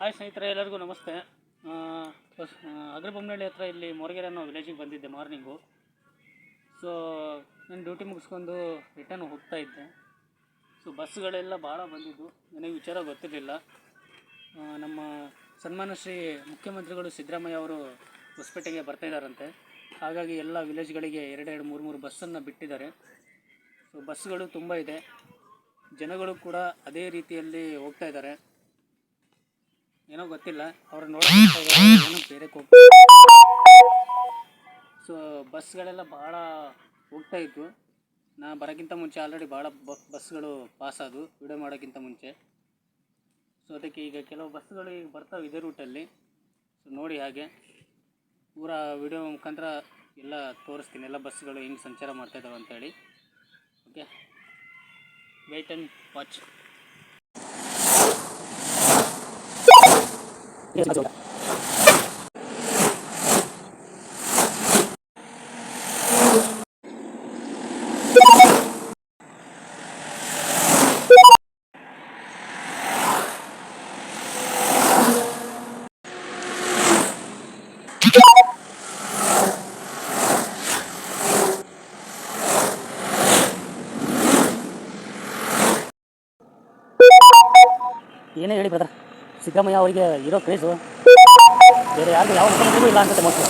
Hi ಸ್ನೇಹಿತರೆ, ಎಲ್ಲರಿಗೂ ನಮಸ್ತೆ. ಅಗ್ರಬೊಮ್ಮನಹಳ್ಳಿ ಹತ್ರ ಇಲ್ಲಿ ಮೊರಗೆರೆ ಅನ್ನೋ ವಿಲೇಜಿಗೆ ಬಂದಿದ್ದೆ ಮಾರ್ನಿಂಗು ಸೊ ನಾನು ಡ್ಯೂಟಿ ಮುಗಿಸ್ಕೊಂಡು ರಿಟರ್ನ್ ಹೋಗ್ತಾ ಇದ್ದೆ. ಸೊ ಬಸ್ಗಳೆಲ್ಲ ಭಾಳ ಬಂದಿದ್ದು. ನನಗೆ ವಿಚಾರ ಗೊತ್ತಿರಲಿಲ್ಲ. ನಮ್ಮ ಸನ್ಮಾನ ಶ್ರೀ ಮುಖ್ಯಮಂತ್ರಿಗಳು ಸಿದ್ದರಾಮಯ್ಯ ಅವರು ಹೊಸಪೇಟೆಗೆ ಬರ್ತಾಯಿದ್ದಾರಂತೆ ಹಾಗಾಗಿ ಎಲ್ಲ ವಿಲೇಜ್ಗಳಿಗೆ ಎರಡೆರಡು ಮೂರು ಮೂರು ಬಸ್ಸನ್ನು ಬಿಟ್ಟಿದ್ದಾರೆ. ಸೊ ಬಸ್ಗಳು ತುಂಬ ಇದೆ. ಜನಗಳು ಕೂಡ ಅದೇ ರೀತಿಯಲ್ಲಿ ಹೋಗ್ತಾ ಇದ್ದಾರೆ. ಏನೋ ಗೊತ್ತಿಲ್ಲ. ಅವ್ರು ಏನೋ ಬೇರೆ ಸೊ ಬಸ್ಗಳೆಲ್ಲ ಭಾಳ ಹೋಗ್ತಾ ಇತ್ತು ನಾ ಬರೋಕ್ಕಿಂತ ಮುಂಚೆ ಆಲ್ರೆಡಿ ಭಾಳ ಬಸ್ಗಳು ಪಾಸ್ ಆದವು. ವಿಡಿಯೋ ಮಾಡೋಕ್ಕಿಂತ ಮುಂಚೆ. ಸೊ ಅದಕ್ಕೆ ಈಗ ಕೆಲವು ಬಸ್ಸುಗಳು ಈಗ ಬರ್ತಾವೆ ಇದೇ ರೂಟಲ್ಲಿ ಸೊ ನೋಡಿ ಹಾಗೆ. ಪೂರ ವಿಡಿಯೋ ಮುಖಾಂತರ ಎಲ್ಲ ತೋರಿಸ್ತೀನಿ. ಎಲ್ಲ ಬಸ್ಸುಗಳು ಹೆಂಗೆ ಸಂಚಾರ ಮಾಡ್ತಾಯಿದ್ದಾವೆ ಅಂತೇಳಿ ಓಕೆ ವೆಯ್ಟ್ ಆ್ಯಂಡ್ ವಾಚ್ ಏನೇ ಹೇಳಿ ಬ್ರದರ್ ಸಿದ್ದರಾಮಯ್ಯ ಅವರಿಗೆ ಇರೋ ಕ್ರೇಜು. ಬೇರೆ ಯಾರು ಯಾವ ಮುಖ್ಯಮಂತ್ರಿಗೂ ಇಲ್ಲ ಅನ್ಸುತ್ತೆ ಮೋಸ್ಟ್ಲಿ.